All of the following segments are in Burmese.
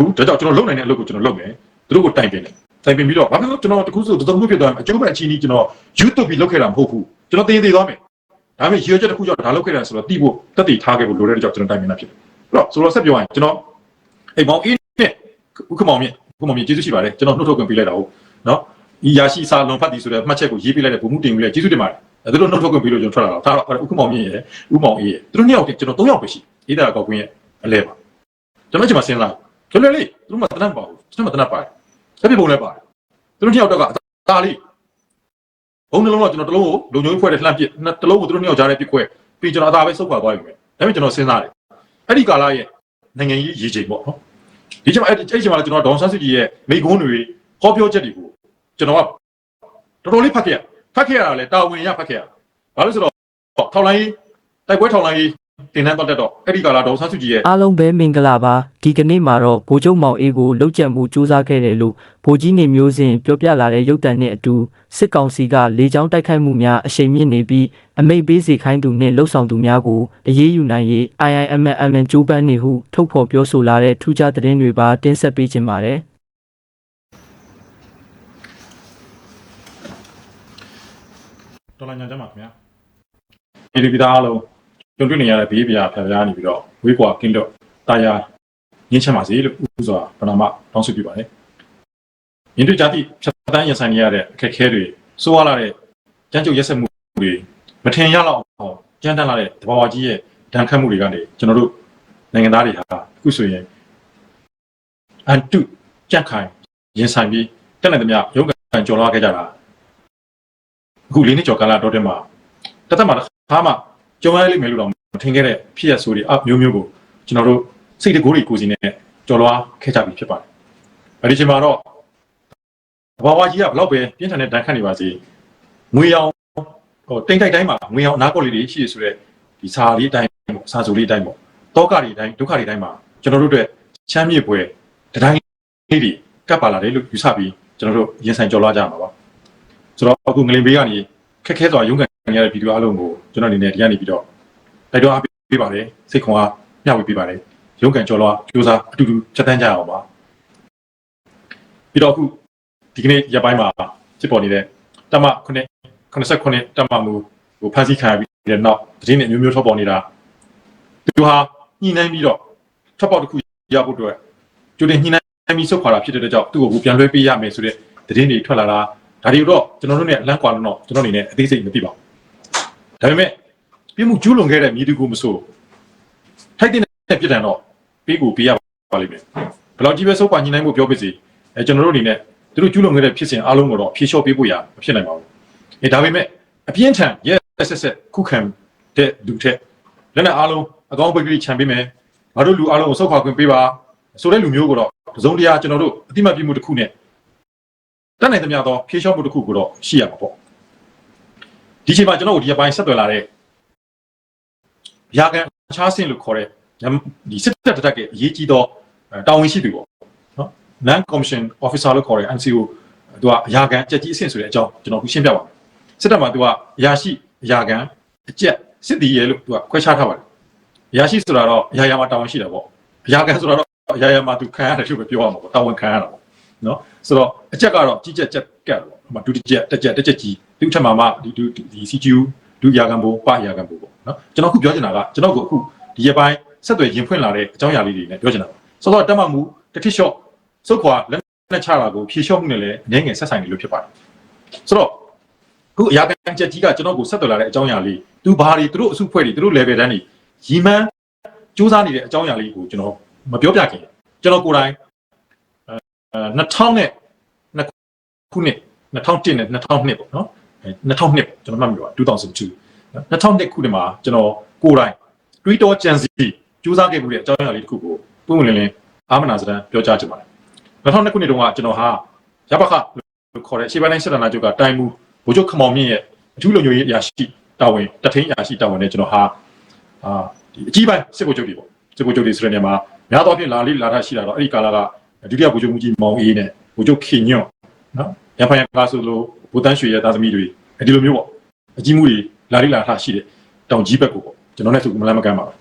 ဘူးဒါကြောင့်ကျွန်တော်လုံနိုင်တဲ့အလုပ်ကိုကျွန်တော်လုပ်မယ်သူတို့ကိုတိုင်ပင်တယ်တိုင်ပင်ပြီးတော့ဘာဖြစ်လို့ကျွန်တော်တခုဆိုတစုံမှုဖြစ်သွားမယ်အကျိုးမဲ့အချင်းကြီးကျွန်တော် YouTube ပြီးလုပ်ခဲ့တာမဟုတ်ဘူးကျွန်တော်တင်းသေးသွားမယ်ဒါပေမဲ့ရွေချက်တစ်ခုကြောင့်ဒါလုပ်ခဲ့တာဆိုတော့တိဖို့တက်တည်ထားခဲ့ဖို့လိုတဲ့ကြောင့်ကျွန်တော်တိုင်ပင်တာဖြစ်တယ်အဲ့တော့ဆိုတော့ဆက်ပြောရရင်ကျွန်တော်အိမ်မောင်အေးနဲ့ဥက္ကမောင်မြင့်ဥက္ကမောင်မြင့်ကျေးဇူးရှိပါတယ်ကျွန်တော်နှုတ်ထုတ်ခွင့်ပေးလိုက်တာဟုတ်နော်ဤရရှိစာလွန်ဖတ်သည်ဆိုတဲ့မှတ်ချက်ကိုရေးပေးလိုက်တဲ့ဘုံမှုတင်ပြီးလဲကျေးဇူးတင်ပါတယ်အဲဒါလို့နှုတ်ထုတ်ခွင့်ပေးလို့ကျွန်တော်ထွက်လာတာဒါတော့ဥက္ကမောင်မြင့်ရဲ့ဥမောင်အေးရဲ့သူတို့နှစ်ယောက်တည်းကျွန်တော်၃ယောက်ပဲရှိအေးတာကောက်ကွင်းရဲ့အလဲပါကျွန်တော်ဒီမှာစဉ်းစား လွယ်လွယ်လေးသူတို့မှတနတ်ပါဘူးကျွန်တော်မှတနတ်ပါတယ်ဆက်ပြပုံလည်းပါတယ်သူတို့နှစ်ယောက်တော့ကအသားလေးဘုံနှလုံးတော့ကျွန်တော်တလုံးကိုလုံချုံဖွဲ့တဲ့လှမ်းပစ်တလုံးကိုသူတို့နှစ်ယောက်ကြားထဲပစ်ခွဲပြီးကျွန်တော်အသာပဲစုပ်ခွာသွားပြီပဲဒါပေမဲ့ကျွန်တော်စဉ်းစားတယ်အဲ့ဒီကာလရဲ့နိုင်ငံရေးရေချိန်ပေါ့နော်ဒီချိန်မှာအဲ့ဒီအဲ့ဒီချိန်မှာကျွန်တော်ဒေါန်ဆန်းစုကြည်ရဲ့မိကွန်းတွေဟောပြောချက်တွေကိုကျွန်တော်ကတော်တော်လေးဖတ်ခဲ့ရဖတ်ခဲ့ရတာလေတာဝန်ရဖတ်ခဲ့ရဘာလို့ဆိုတော့ထောက်လိုင်းတိုက်ပွဲထောက်လိုင်း တင်တန်းတော့တက်တော့အဲ့ဒီကာလဒေါန်ဆန်းစုကြည်ရဲ့အားလုံးပဲမင်္ဂလာပါဒီကနေ့မှာတော့ဗိုလ်ချုပ်မောင်အေးကိုလှုပ်ကြံမှုစူးစမ်းခဲ့တယ်လို့ဗိုလ်ကြီးနေမျိုးစဉ်ပြောပြလာတဲ့ရုပ်တံနဲ့အတူစစ်ကောင်စီကလေကြောင်းတိုက်ခိုက်မှုများအရှိန်မြင့်နေပြီးအမိတ်ပေးစေခိုင်းသူနှင့်လှုပ်ဆောင်သူများကိုအရေးယူနိုင်ရေး IIMM ကြိုးပမ်းနေဟုထုတ်ဖော်ပြောဆိုလာတဲ့ထူးခြားသတင်းတွေပါတင်ဆက်ပေးခြင်းပါတယ်တော်လိုင်းညာကျမ်းပါခင်ဗျာဒီဒီသားအားလုံး ကြုံတွေ့နေရတဲ့ဘေးပြာဖျားဖျားနေပြီးတော့ဝေးကွာကင်းတော့တာယာငင်းချမ်းပါစေလို့ဥစွာပဏာမတောင်းဆိုပြပါတယ်ယင်းတို့ကြတိဖြတ်တန်းရင်ဆိုင်နေရတဲ့အခက်အခဲတွေစိုးရလာတဲ့ကြမ်းကြုတ်ရက်စက်မှုတွေမထင်ရလောက်အောင်ကြမ်းတမ်းလာတဲ့တဘာဝကြီးရဲ့ဒဏ်ခတ်မှုတွေကနေကျွန်တော်တို့နိုင်ငံသားတွေဟာအခုဆိုရင်အန်တုကြက်ခိုင်ရင်ဆိုင်ပြီးတက်နေသမျှရုပ်ကံကြော်လွှားခဲ့ကြတာအခုလေးနှစ်ကျော်ကာလတော့တဲ့မှာတသက်မှာတစ်ခါမှ ကြုံရလိမ့်မယ်လို့တော့မထင်ခဲ့တဲ့ဖြစ်ရဆိုတွေအမျိုးမျိုးကိုကျွန်တော်တို့စိတ်တကိုးတွေကိုယ်စီနဲ့ကြော်လွားခဲ့ကြပြီဖြစ်ပါတယ်။အဲဒီချိန်မှာတော့ဘဝကြီးကဘလောက်ပဲပြင်းထန်တဲ့ဒဏ်ခတ်နေပါစေငွေရောင်ဟိုတိမ်တိုက်တိုင်းမှာငွေရောင်အနာကော်လေးတွေရှိရဆိုတဲ့ဒီစာလေးအတိုင်းပေါ့စာစုလေးအတိုင်းပေါ့တောကတွေအတိုင်းဒုက္ခတွေအတိုင်းမှာကျွန်တော်တို့အတွက်ချမ်းမြေ့ပွဲတတိုင်းလေးတွေကပ်ပါလာတယ်လို့ယူဆပြီးကျွန်တော်တို့ရင်ဆိုင်ကြော်လွားကြမှာပါ။ဆိုတော့အခုငလင်ဘေးကနေခက်ခဲစွာရုန်းကန် ရတဲ့ဗီဒီယိုအလုံးကိုကျွန်တော်အနေနဲ့ဒီကနေပြီးတော့တိုက်တွန်းအားပေးပါတယ်စိတ်ခွန်အားမျှဝေပေးပါတယ်ရုန်းကန်ကြော်လွားကြိုးစားအတူတူချက်တန်းကြအောင်ပါပြီးတော့အခုဒီကနေ့ရက်ပိုင်းမှာဖြစ်ပေါ်နေတဲ့တမ9 89တမမူဟိုဖန်ဆီးခံရပြီးတဲ့နောက်သတင်းတွေအမျိုးမျိုးထွက်ပေါ်နေတာသူဟာညှိနှိုင်းပြီးတော့ထွက်ပေါက်တစ်ခုရဖို့အတွက်ကြိုတင်ညှိနှိုင်းပြီးဆုတ်ခွာတာဖြစ်တဲ့အတွက်ကြောင့်သူ့ကိုပြန်လွှဲပေးရမယ်ဆိုတဲ့သတင်းတွေထွက်လာတာဒါတွေတော့ကျွန်တော်တို့ ਨੇ အလန့်ကွာလို့တော့ကျွန်တော်အနေနဲ့အသေးစိတ်မသိပါဘူး ဒါပေမဲ့ပြမှုကျူးလွန်ခဲ့တဲ့မြည်သူကိုမဆိုထိုက်တဲ့ပြစ်ဒဏ်တော့ပေးကိုပေးရပါလိမ့်မယ်ဘယ်လောက်ကြီးပဲစုပ်ပါညှိနှိုင်းဖို့ပြောပါစေအဲကျွန်တော်တို့အနေနဲ့သူတို့ကျူးလွန်ခဲ့တဲ့ဖြစ်စဉ်အားလုံးကိုတော့ဖြေလျှော့ပေးဖို့ရမဖြစ်နိုင်ပါဘူးအဲဒါပေမဲ့အပြင်းထန်ရဲဆက်ဆက်ခုခံတဲ့လူထက်လက်နက်အားလုံးအကောင်းပိတ်ကလေးခြံပေးမယ်ငါတို့လူအားလုံးကိုစုပ်ခွာခွင့်ပေးပါဆိုတဲ့လူမျိုးကိုတော့တစုံတရာကျွန်တော်တို့အတိမတ်ပြမှုတစ်ခုနဲ့တတ်နိုင်သမျှသောဖြေလျှော့မှုတစ်ခုကိုတော့ရှိရမှာပေါ့ ဒီချိန်မှာကျွန်တော်တို့ဒီအပိုင်းဆက်သွယ်လာတဲ့ရာကန်ချားစင်လို့ခေါ်တဲ့ဒီစစ်တပ်တက်ကအရေးကြီးသောတာဝန်ရှိသူပေါ့နော် non commission officer လို့ခေါ်တဲ့ NCO သူကအရာကန်အကြက်ကြီးအဆင့်ဆိုတဲ့အကြောင်းကျွန်တော်ခုရှင်းပြပါမယ်စစ်တပ်မှာသူကအရာရှိအရာကန်အကြက်စစ်တီရဲလို့သူကခွဲခြားထားပါတယ်အရာရှိဆိုတာတော့အရာရာမှာတာဝန်ရှိတာပေါ့အရာကန်ဆိုတာတော့အရာရာမှာသူခံရတယ်လို့ပဲပြောရမှာပေါ့တာဝန်ခံရတာပေါ့နော်ဆိုတော့အချက်ကတော့ကြီးကြက်ကြက်ကတ်ပေါ့ဟိုမှာဒုတိယတက်ချက်တက်ချက်ကြီး သူ့ထက်မှာမှဒီဒီဒီ CGU ဒုရာကန်ဘိုးပရာကန်ဘိုးပေါ့နော်ကျွန်တော်ခုပြောချင်တာကကျွန်တော်ကအခုဒီရပိုင်းဆက်သွယ်ရင်ဖွင့်လာတဲ့အကြောင်းအရာလေးတွေနဲ့ပြောချင်တာပါဆိုတော့တက်မှမှုတစ်ထစ်လျှော့စုတ်ခွာလက်နဲ့ချတာကိုဖြေလျှော့မှုနဲ့လည်းအနေငယ်ဆက်ဆိုင်နေလို့ဖြစ်ပါတယ်ဆိုတော့ခုအရာကန်ချက်ကြီးကကျွန်တော်ကိုဆက်သွယ်လာတဲ့အကြောင်းအရာလေးသူဘာတွေသူတို့အစုဖွဲ့တွေသူတို့ level တန်းတွေရီမန်းစူးစမ်းနေတဲ့အကြောင်းအရာလေးကိုကျွန်တော်မပြောပြခင်ကျွန်တော်ကိုယ်တိုင်အဲ2000နဲ့ခုနှစ်2001နဲ့2002ပေါ့နော်အဲ 2002ပေါ့ကျွန်တော်မှတ်မိပါ2002နော်2002ခုနှစ်မှာကျွန်တော်ကိုယ်တိုင်တွေးတောကြံစီစူးစမ်းခဲ့မှုတဲ့အကြောင်းအရာလေးတစ်ခုကိုပုံမှန်လင်းလင်းအာမနာစတန်ပြောကြားချင်ပါတယ်2002ခုနှစ်တုန်းကကျွန်တော်ဟာရပခလို့ခေါ်တဲ့ရှေ့ပိုင်းတိုင်းစစ်တပ်နာချုပ်ကတိုင်မူဗိုလ်ချုပ်ခမောင်မြင့်ရဲ့အထူးလုံခြုံရေးအရာရှိတာဝန်တထိန်အရာရှိတာဝန်နဲ့ကျွန်တော်ဟာအာဒီအကြီးပိုင်းစစ်ဗိုလ်ချုပ်တွေပေါ့စစ်ဗိုလ်ချုပ်တွေဆိုတဲ့နေရာမှာများသောအားဖြင့်လာလေးလာထရှိတာတော့အဲ့ဒီကာလကဒုတိယဗိုလ်ချုပ်မှုကြီးမောင်အေးနဲ့ဗိုလ်ချုပ်ခင်ညွန့်နော်ရဖိုင်ကားဆိုလို့ ဘူတန်းရွှေရဲ့သားသမီးတွေဒီလိုမျိုးပေါ့အကြီးမှုတွေလာလိလာထရှိတဲ့တောင်ကြီးဘက်ကိုပေါ့ကျွန်တော်နဲ့သူမလမ်းမကမ်းပါဘူး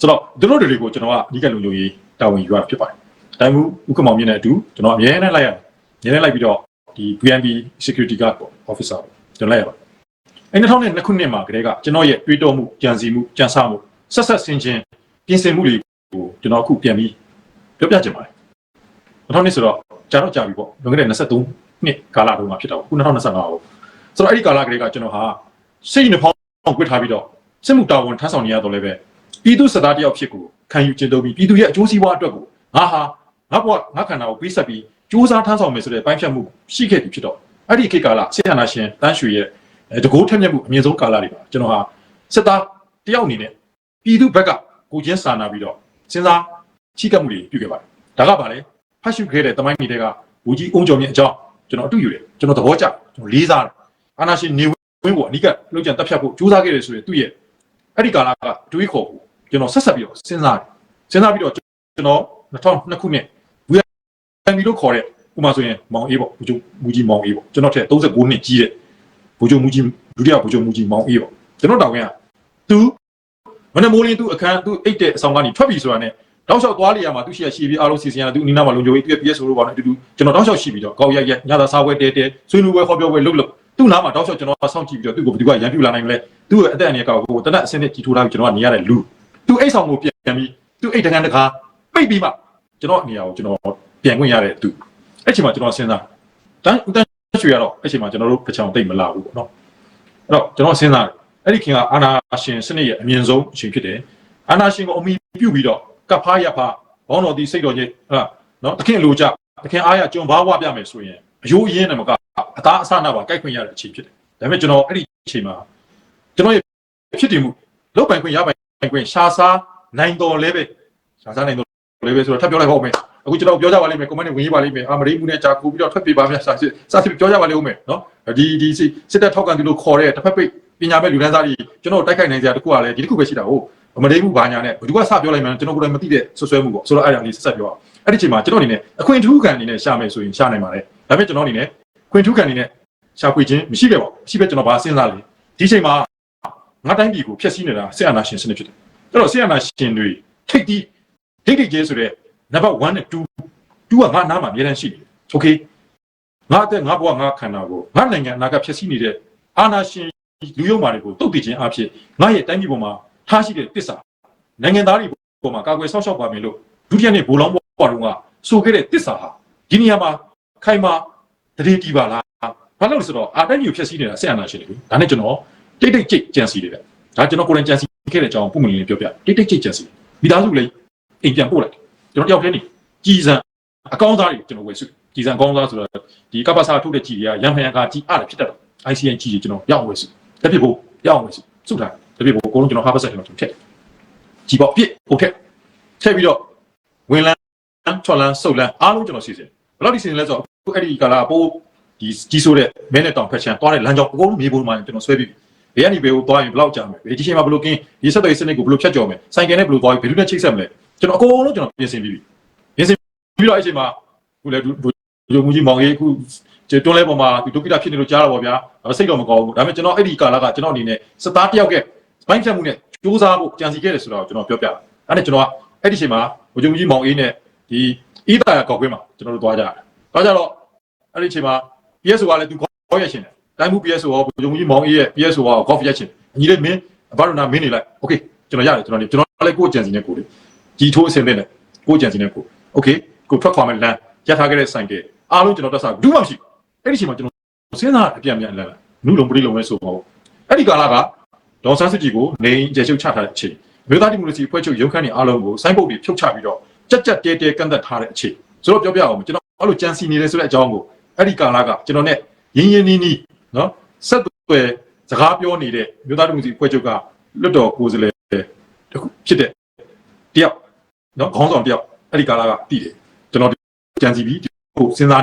ဆိုတော့တို့တို့တွေကိုကျွန်တော်ကအဓိကလုံခြုံရေးတာဝန်ယူရဖြစ်ပါတယ်တိုင်းမှုဥက္ကမောင်မြင့်နဲ့အတူကျွန်တော်အမြဲတမ်းလိုက်ရတယ်အမြဲတမ်းလိုက်ပြီးတော့ဒီ VNB security guard ပေါ့ officer ပေါ့ကျွန်တော်လိုက်ရပါတယ်အဲ2002ခုနှစ်မှာကတည်းကကျွန်တော်ရဲ့တွေးတောမှုကြံစီမှုကြံစမှုဆက်ဆက်ဆင်ချင်းပြင်ဆင်မှုတွေကိုကျွန်တော်အခုပြန်ပြီးပြောပြချင်ပါတယ်2000ဆိုတော့ကြာတော့ကြာပြီပေါ့လွန်ခဲ့တဲ့23 နှစ်ကာလတုန်းကဖြစ်တော့အခု2025ပေါ့ဆိုတော့အဲ့ဒီကာလကလေးကကျွန်တော်ဟာစိတ်နှဖောင်းဝစ်ထားပြီးတော့စစ်မှုတာဝန်ထမ်းဆောင်နေရတော့လည်းပဲပြည်သူစစ်သားတယောက်ဖြစ်ကိုခံယူကျင့်သုံးပြီးပြည်သူရဲ့အကျိုးစီးပွားအတွက်ကိုငါဟာငါဘဝငါခန္ဓာကိုပြီးဆက်ပြီးစူးစမ်းထမ်းဆောင်မယ်ဆိုတဲ့ပိုင်းဖြတ်မှုရှိခဲ့ပြီဖြစ်တော့အဲ့ဒီခေတ်ကာလဆရာနာရှင်တန်းရွှေရဲ့အဲတကိုးထက်မြက်မှုအမြင့်ဆုံးကာလတွေပါကျွန်တော်ဟာစစ်သားတယောက်အနေနဲ့ပြည်သူဘက်ကကိုချင်းစာနာပြီးတော့စဉ်းစားချိကပ်မှုတွေပြုခဲ့ပါတယ်ဒါကပါလေဖတ်ရှုခဲ့တဲ့တမိုင်းတွေကဘူကြီးအုံကြုံရဲ့အကြောင်း ကျွန်တော်အတူယူတယ်ကျွန်တော်သဘောကျကျွန်တော်လေးစားတယ်အာနာရှင်နေဝင်းကိုအနိကလောက်ကျန်တက်ဖြတ်ဖို့ကြိုးစားခဲ့တယ်ဆိုရင်သူ့ရဲ့အဲ့ဒီကာလကတွေးခေါ်ဖို့ကျွန်တော်ဆက်ဆက်ပြီးတော့စဉ်းစားတယ်စဉ်းစားပြီးတော့ကျွန်တော်2002ခုနှစ် VNB လို့ခေါ်တဲ့ဥပမာဆိုရင်မောင်အေးပေါ့ဘူဂျုံမူကြီးမောင်အေးပေါ့ကျွန်တော်ထက်39နှစ်ကြီးတဲ့ဘူဂျုံမူကြီးဒုတိယဘူဂျုံမူကြီးမောင်အေးပေါ့ကျွန်တော်တောင်းရင်သူမနမိုးလင်းသူအခန်းသူအိတ်တဲ့အဆောင်ကနေထွက်ပြီဆိုတာနဲ့ တောက်လျှောက်သွားလျာမှာသူရှိရရှိပြီးအားလုံးစီစဉ်ရတယ်သူအနီးနားမှာလုံခြုံရေးသူရဲ့ PS ဆိုလို့ပါနဲ့အတူတူကျွန်တော်တောက်လျှောက်ရှိပြီးတော့ကောက်ရက်ရက်ညသာစားပွဲတဲတဲဆွေးနွေးပွဲဟောပြောပွဲလုပ်လို့သူ့နားမှာတောက်လျှောက်ကျွန်တော်ဆောင်းကြည့်ပြီးတော့သူ့ကိုဘယ်သူကရန်ပြူလာနိုင်မလဲသူ့ရဲ့အသက်အန္တရာယ်ကောက်ကိုတနက်အစင်းနဲ့ကြီးထိုးထားပြီးကျွန်တော်ကနေရတဲ့လူသူအိတ်ဆောင်ကိုပြန်ပြီးသူအိတ်တကန်းတကားပိတ်ပြီးမှကျွန်တော်အနေရာကိုကျွန်တော်ပြန်ခွင့်ရတဲ့သူအဲ့ချိန်မှာကျွန်တော်စဉ်းစားတန်းတန်းရွှေရတော့အဲ့ချိန်မှာကျွန်တော်တို့ပချောင်တိတ်မလာဘူးပေါ့နော်အဲ့တော့ကျွန်တော်စဉ်းစားအဲ့ဒီခင်ကအာနာရှင်စနစ်ရဲ့အမြင့်ဆုံးအချိန်ဖြစ်တယ်အာနာရှင်ကိုအမိပြုတ်ပြီးတော့ ကပ်ဖားရဖားဘောင်းတော်ဒီစိတ်တော်ကြီးဟာနော်တခင်လိုကြတခင်အားရကျွန်ဘာဝပြမယ်ဆိုရင်အယိုးအရင်းနဲ့မကအသားအဆနာပါကြိုက်ခွင့်ရတဲ့အချိန်ဖြစ်တယ်ဒါပေမဲ့ကျွန်တော်အဲ့ဒီအချိန်မှာကျွန်တော်ရဲ့ဖြစ်တည်မှုလောက်ပိုင်ခွင့်ရပိုင်ခွင့်ရှာစားနိုင်တော်လဲပဲရှာစားနိုင်တော်လဲပဲဆိုတော့ထပ်ပြောလိုက်ပါဦးမယ်အခုကျွန်တော်ပြောကြပါလိမ့်မယ်ကွန်မန့်နဲ့ဝင်ရေးပါလိမ့်မယ်အာမရိမှုနဲ့ကြာကူပြီးတော့ထွက်ပြေးပါဗျာစာစစ်စာစစ်ပြောကြပါလိမ့်ဦးမယ်နော်ဒီဒီစစ်တပ်ထောက်ကန်သူလို့ခေါ်တဲ့တစ်ဖက်ပိတ်ပညာမဲ့လူတန်းစားတွေကျွန်တော်တိုက်ခိုက်နိုင်စရာတခုကလည်းဒီတစ်ခုပဲရှိတာဟုတ် မတိဘူးဘာညာနဲ့ဘယ်သူကစပြောလိုက်မှန်းကျွန်တော်ကိုယ်တိုင်မသိတဲ့ဆွဆွဲမှုပေါ့ဆိုတော့အဲ့ဒါလေးဆက်ဆက်ပြောအောင်အဲ့ဒီချိန်မှာကျွန်တော်အနေနဲ့အခွင့်ထူးခံအနေနဲ့ရှာမယ်ဆိုရင်ရှာနိုင်ပါတယ်ဒါပေမဲ့ကျွန်တော်အနေနဲ့ခွင့်ထူးခံအနေနဲ့ရှာဖွေခြင်းမရှိခဲ့ပါဘူးမရှိပဲကျွန်တော်ဘာစဉ်းစားလဲဒီချိန်မှာငါတိုင်းပြည်ကိုဖျက်ဆီးနေတာဆရာနာရှင်စနစ်ဖြစ်တယ်အဲ့တော့ဆရာနာရှင်တွေထိတ်တီးဒိတ်ဒိတ်ကျဲဆိုတဲ့ number 1နဲ့2 2ကငါနားမှာအများတန်းရှိနေတယ် okay ငါအသက်ငါဘဝငါခန္ဓာကိုငါနိုင်ငံအနာကဖျက်ဆီးနေတဲ့အာနာရှင်လူယုံမာတွေကိုတုတ်တည်ခြင်းအဖြစ်ငါရဲ့တိုင်းပြည်ပေါ်မှာ ထားရှိတဲ့တစ္ဆာနိုင်ငံသားတွေပေါ်မှာကာကွယ်ဆောက်ရှောက်ပါမယ်လို့ဒုတိယနေ့ဘိုးလောင်းဘွားတော်ကဆိုခဲ့တဲ့တစ္ဆာဟာဒီနေရာမှာခိုင်မာတရေတီပါလားဘာလို့လဲဆိုတော့အာတိုင်းပြည်ကိုဖျက်ဆီးနေတာဆက်အာနာရှင်တွေဒါနဲ့ကျွန်တော်တိတ်တိတ်ကြိတ်ကြံစီတယ်ဗျဒါကျွန်တော်ကိုယ်တိုင်ကြံစီခဲ့တဲ့အကြောင်းပုံမှန်လေးပြောပြတိတ်တိတ်ကြိတ်ကြံစီမိသားစုလေးအိမ်ပြန်ပို့လိုက်ကျွန်တော်တယောက်တည်းနေကြည်စံအကောင်းသားတွေကျွန်တော်ဝယ်စုကြည်စံအကောင်းသားဆိုတော့ဒီကပ္ပစာထုတ်တဲ့ကြည်တွေကရံဖန်ရံကကြည်အားတယ်ဖြစ်တတ်တော့ ICN ကြည်တွေကျွန်တော်ရအောင်ဝယ်စုတက်ဖြစ်ဖို့ရအောင်ဝယ်စုစုထား တက်ဖြစ်ဖို့အကုန်လုံးကျွန်တော်ဟာဘတ်ဆက်ကျွန်တော်ထည့်ကြည်ပေါ့ပြစ်ဟုတ်ကဲ့ထည့်ပြီးတော့ဝင်လန်းချော်လန်းစုပ်လန်းအားလုံးကျွန်တော်စီစဉ်ဘယ်လောက်ဒီစီစဉ်လဲဆိုတော့အခုအဲ့ဒီကာလာပိုးဒီကြီးဆိုးတဲ့မဲနဲ့တောင်ဖက်ချန်သွားတဲ့လမ်းကြောင်းအကုန်လုံးမြေပုံမှာကျွန်တော်ဆွဲပြီးဘယ်ကနေဘယ်ကိုသွားရင်ဘယ်လောက်ကြာမလဲဒီချိန်မှာဘယ်လိုကင်းဒီဆက်သွယ်ရေးစနစ်ကိုဘယ်လိုဖြတ်ကျော်မလဲဆိုင်ကယ်နဲ့ဘယ်လိုသွားပြီးဘယ်လိုနဲ့ချိတ်ဆက်မလဲကျွန်တော်အကုန်လုံးကျွန်တော်ပြင်ဆင်ပြီးပြီပြင်ဆင်ပြီးတော့အဲ့ချိန်မှာခုလည်းဒုမူကြီးမောင်ကြီးအခုကျွတွန်းလဲပေါ်မှာဒုက္ခိတဖြစ်နေလို့ကြားတော့ဗောဗျာစိတ်တော့မကောင်းဘူးဒါပေမဲ့ကျွန်တော်အဲ့ဒီကာလကကျွန်တော်အနေနဲ့စသားတယောက်က ပိုင်းဖြတ်မှုနဲ့စူးစမ်းဖို့ကြံစီခဲ့တယ်ဆိုတာကိုကျွန်တော်ပြောပြတာ။ဒါနဲ့ကျွန်တော်ကအဲ့ဒီချိန်မှာဝကြုံကြီးမောင်အေးနဲ့ဒီအီတာကောက်ခွင်းမှာကျွန်တော်တို့သွားကြတယ်။သွားကြတော့အဲ့ဒီချိန်မှာ PSO ကလည်းသူကောက်ရရှင်တယ်။တိုင်းမှု PSO ကဝကြုံကြီးမောင်အေးရဲ့ PSO ကကောက်ရရှင်။ညီလေးမင်းအဘရနာမင်းနေလိုက်။ Okay ကျွန်တော်ရတယ်ကျွန်တော်နေကျွန်တော်လည်းကိုယ့်ကြံစီနဲ့ကိုယ်လေကြီးထိုးအဆင်သင့်တယ်ကိုယ့်ကြံစီနဲ့ကိုယ်။ Okay ကိုထွက်ခွာမယ်လမ်းရထားခဲ့တဲ့ဆိုင်တဲ့အားလုံးကျွန်တော်တက်စားဘူးမှမရှိဘူး။အဲ့ဒီချိန်မှာကျွန်တော်စဉ်းစားအပြန်ပြန်လဲလာနုလုံးပရိလုံးလဲဆိုပါဦး။အဲ့ဒီကာလက ဒေါ်ဆန်းစစ်ကြီးကိုနေကျေချုပ်ချထားတဲ့အချိန်မြို့သားဒီမိုကရေစီဖွဲ့ချုပ်ရုံးခန်းနေအားလုံးကိုစိုင်းပုတ်ပြီးဖြုတ်ချပြီးတော့ကြက်ကြက်တဲတဲကန့်သက်ထားတဲ့အချိန်ဆိုတော့ပြောပြအောင်ကျွန်တော်အဲ့လိုကြံစီနေတယ်ဆိုတဲ့အကြောင်းကိုအဲ့ဒီကာလကကျွန်တော်နဲ့ရင်းရင်းနီးနီးနော်ဆက်သွယ်စကားပြောနေတဲ့မြို့သားဒီမိုကရေစီဖွဲ့ချုပ်ကလွတ်တော်ကိုယ်စားလှယ်တခုဖြစ်တဲ့တယောက်နော်ခေါင်းဆောင်တယောက်အဲ့ဒီကာလကတည်တယ်ကျွန်တော်ကြံစီပြီးဟိုစဉ်းစား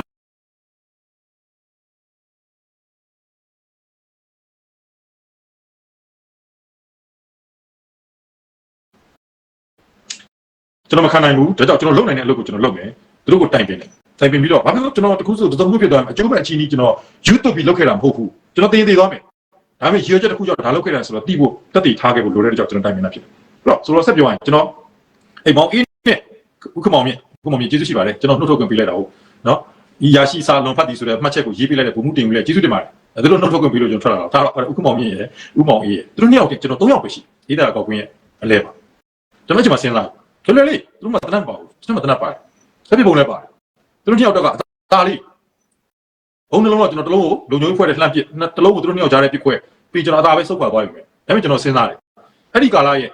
ကျွန်တော်မခံနိုင်ဘူးဒါကြောင့်ကျွန်တော်လုပ်နိုင်တဲ့အလုပ်ကိုကျွန်တော်လုပ်မယ်သူတို့ကိုတိုင်ပင်တယ်တိုင်ပင်ပြီးတော့ဘာဖြစ်လို့ကျွန်တော်တခုဆိုတခုဖြစ်သွားမယ်အကျိုးပဲအချင်းကြီးကျွန်တော် YouTube ပြီးလုပ်ခဲ့တာမဟုတ်ဘူးကျွန်တော်တည်တည်သွားမယ်ဒါပေမဲ့ရေချက်တစ်ခုကြောင့်ဒါလုပ်ခဲ့တာဆိုတော့တိဖို့တက်တည်ထားခဲ့ဖို့လိုတဲ့ကြောင့်ကျွန်တော်တိုင်ပင်တာဖြစ်တယ်အဲ့တော့ဆိုတော့ဆက်ပြောရရင်ကျွန်တော်အိမ်မောင်အေးနဲ့ဥက္ကမောင်မြင့်ခုမှမြင်ကျေးဇူးရှိပါတယ်ကျွန်တော်နှုတ်ထုတ်ခွင့်ပေးလိုက်တာဟုတ်နော်ဒီရရှိစာလွန်ဖတ်သည်ဆိုတဲ့မှတ်ချက်ကိုရေးပေးလိုက်တဲ့ဘုံမှုတင်ပြီးလဲကျေးဇူးတင်ပါတယ်အဲဒါလို့နှုတ်ထုတ်ခွင့်ပေးလို့ကျွန်တော်ထွက်လာတာဒါတော့ဥက္ကမောင်မြင့်ရဲ့ဥမောင်အေးရဲ့သူတို့နှစ်ယောက်တည်းကျွန်တော်၃ယောက်ပဲရှိအေးတာကောက်ကွင်းရဲ့အလဲပါကျွန်တော်ချိန်မှာစဉ်းစား လွယ်လွယ်လေးသူတို့မှတနတ်ပါဘူးကျွန်တော်မတနတ်ပါတယ်ဆက်ပြပုံလည်းပါတယ်သူတို့နှစ်ယောက်တော့ကအသာလေးဘုံနှလုံးတော့ကျွန်တော်တလုံးကိုလုံညုံဖွဲ့တဲ့လှမ်းပစ်တလုံးကိုသူတို့နှစ်ယောက်ကြားထဲပစ်ခွဲပြီးကျွန်တော်အသာပဲစုပ်ခွာသွားပြီပဲဒါပေမဲ့ကျွန်တော်စဉ်းစားတယ်အဲ့ဒီကာလရဲ့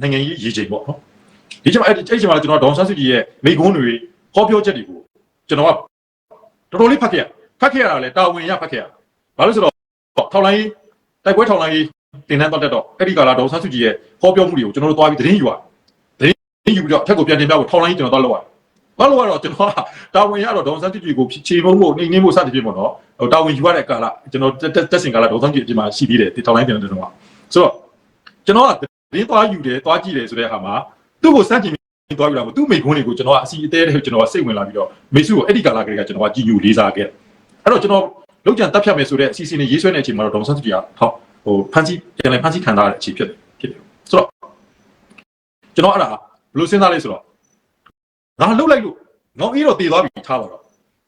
နိုင်ငံရေးရေချိန်ပေါ့နော်ဒီချိန်မှာအဲ့ဒီအဲ့ဒီချိန်မှာကျွန်တော်ဒေါန်ဆန်းစုကြည်ရဲ့မိကုန်းတွေဟောပြောချက်တွေကိုကျွန်တော်ကတော်တော်လေးဖတ်ခဲ့ရဖတ်ခဲ့ရတာလေတာဝန်ရဖတ်ခဲ့ရဘာလို့ဆိုတော့ထောက်လိုင်းတိုက်ပွဲထောက်လိုင်းတင်တန်းတော့တက်တော့အဲ့ဒီကာလဒေါန်ဆန်းစုကြည်ရဲ့ဟောပြောမှုတွေကိုကျွန်တော်တို့သွားပြီးသတင်းယူရသတ င်းယူပြီးတော့ထက်ကိုပြန်တင်ပြဖို့ထောက်လိုင်းကျွန်တော်သွားလောက်ရဘာလို့ကတော့ကျွန်တော်ကတာဝန်ရတော့ဒေါန်ဆန်းစုကြည်ကိုခြေမုံဖို့နှိမ့်နှင်းဖို့စသည်ဖြင့်ပေါ့နော်ဟိုတာဝန်ယူရတဲ့ကာလကျွန်တော်တက်စင်ကာလဒေါန်ဆန်းစုကြည်အပြင်မှာရှိသေးတယ်ထောက်လိုင်းတင်တဲ့တုန်းကဆိုတော့ကျွန်တော်ကသတင်းသွားယူတယ်သွားကြည့်တယ်ဆိုတဲ့အခါမှာသူ့ကိုစမ်းကြည့်သွားယူလာမို့သူ့မိခွန်းတွေကိုကျွန်တော်ကအစီအသေးတဲ့ကျွန်တော်ကစိတ်ဝင်လာပြီးတော့မေစုကိုအဲ့ဒီကာလကလေးကကျွန်တော်ကကြည်ညိုလေးစားခဲ့အဲ့တော့ကျွန်တော်လောက်ကြံတက်ဖြတ်မယ်ဆိုတဲ့အစီအစဉ်တွေရေးဆွဲနေတဲ့အချိန်မှာတော့ဒေါန်ဆန်းစုကြည်ကဟောဟိုဖန်စီပြန်လဲဖန်စီခံထားတဲ့အချိန်ဖြစ်တယ်ဖြစ်တယ်ဆိုတော့ကျွန်တော်အဲ့ဒါ ဘယ်လိုစဉ်းစားလဲဆိုတော့ငါလှုပ်လိုက်လို့ငေါအေးတော့တည်သွားပြီထားပါတော့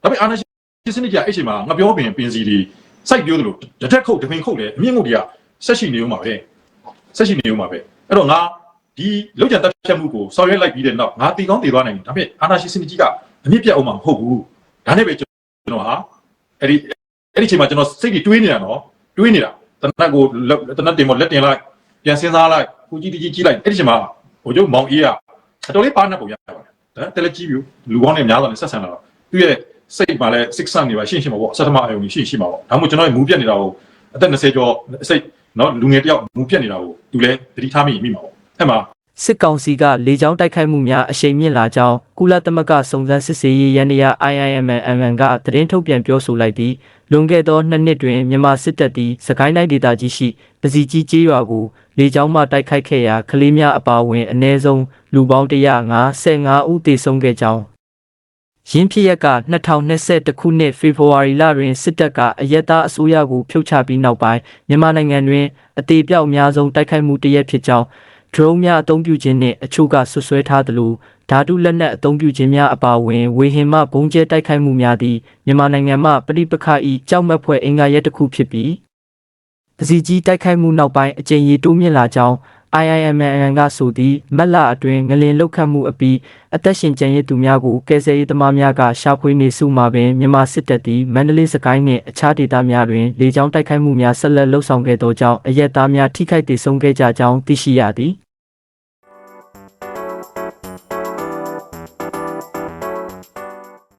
ဒါပေမဲ့အာနာရှင်စနစ်ကအဲ့ချိန်မှာငါပြောပင်ပင်စီတွေစိုက်ပြောသလိုတစ်ထက်ခုတ်တစ်ပင်ခုတ်တယ်အမြင့်ငုတ်တွေကဆက်ရှိနေဦးမှာပဲဆက်ရှိနေဦးမှာပဲအဲ့တော့ငါဒီလောက်ကြံတက်ဖြတ်မှုကိုဆောင်ရွက်လိုက်ပြီးတဲ့နောက်ငါတည်ကောင်းတည်သွားနိုင်တယ်ဒါပေမဲ့အာနာရှင်စနစ်ကြီးကအမြင့်ပြတ်အောင်မှာမဟုတ်ဘူးဒါနဲ့ပဲကျွန်တော်ဟာအဲ့ဒီအဲ့ဒီချိန်မှာကျွန်တော်စိတ်ကြီးတွေးနေတာနော်တွေးနေတာတနက်ကိုတနက်တင်မလက်တင်လိုက်ပြန်စဉ်းစားလိုက်ကိုကြီးကြီးကြီးလိုက်အဲ့ဒီချိန်မှာဟိုကျုပ်မောင်အေးက အတော်လေးပါနေပုံရပါတယ်ဒါတယ်လက်ကြီးပြီလူကောင်းနဲ့များစွာနဲ့ဆက်ဆံလာတော့သူ့ရဲ့စိတ်မှာလည်းစိတ်ဆန့်နေပါရှင်းရှင်းပါပေါ့ဆက်သမားအယုံကြီးရှင်းရှင်းပါပေါ့ဒါမှမဟုတ်ကျွန်တော်ရဲ့မူးပြတ်နေတာကိုအသက်20ကျော်စိတ်နော်လူငယ်တယောက်မူးပြတ်နေတာကိုသူလည်းသတိထားမိမိမှာပေါ့အဲ့မှာစစ်ကောင်စီကလေကြောင်းတိုက်ခိုက်မှုများအရှိန်မြင့်လာကြောင်းကုလသမဂ္ဂစုံစမ်းစစ်ဆေးရေးရန်ရာ IIMM ကသတင်းထုတ်ပြန်ပြောဆိုလိုက်ပြီး လွန်ခဲ့သောနှစ်နှစ်တွင်မြန်မာစစ်တပ်သည်စကိုင်းတိုင်းဒေသကြီးရှိပစီကြီးကျေးရွာကိုလေကြောင်းမှတိုက်ခိုက်ခဲ့ရာကလေးများအပါအဝင်အ ਨੇ ဆုံးလူပေါင်း155ဦးသေဆုံးခဲ့ကြောင်းရင်းဖြစ်ရက်က2021ခုနှစ်ဖေဖော်ဝါရီလတွင်စစ်တပ်ကအယက်သားအစိုးရကိုဖြုတ်ချပြီးနောက်ပိုင်းမြန်မာနိုင်ငံတွင်အသေးပြောက်အများဆုံးတိုက်ခိုက်မှုတစ်ရက်ဖြစ်ကြောင်း drone များအသုံးပြုခြင်းနှင့်အချို့ကဆွဆွဲထားသလို ဓာတုလက်နက်အသုံးပြုခြင်းများအပါအဝင်ဝေဟင်မှဘုံကျဲတိုက်ခိုက်မှုများသည်မြန်မာနိုင်ငံမှပဋိပက္ခ၏ကြောက်မက်ဖွယ်အင်္ဂါရက်တစ်ခုဖြစ်ပြီးပစီကြီးတိုက်ခိုက်မှုနောက်ပိုင်းအကြိမ်ရေတိုးမြင့်လာကြောင်း IIMN ကဆိုသည်မက်လအတွင်းငလင်လောက်ခတ်မှုအပြီးအသက်ရှင်ကျန်ရည်သူများကိုကယ်ဆယ်ရေးသမားများကရှာဖွေနေစုမှာပင်မြန်မာစစ်တပ်သည်မန္တလေးစကိုင်းနှင့်အခြားဒေသများတွင်လေကြောင်းတိုက်ခိုက်မှုများဆက်လက်လှုပ်ဆောင်ခဲ့သောကြောင့်အရက်သားများထိခိုက်ဒေဆုံးခဲ့ကြကြောင်းသိရှိရသည်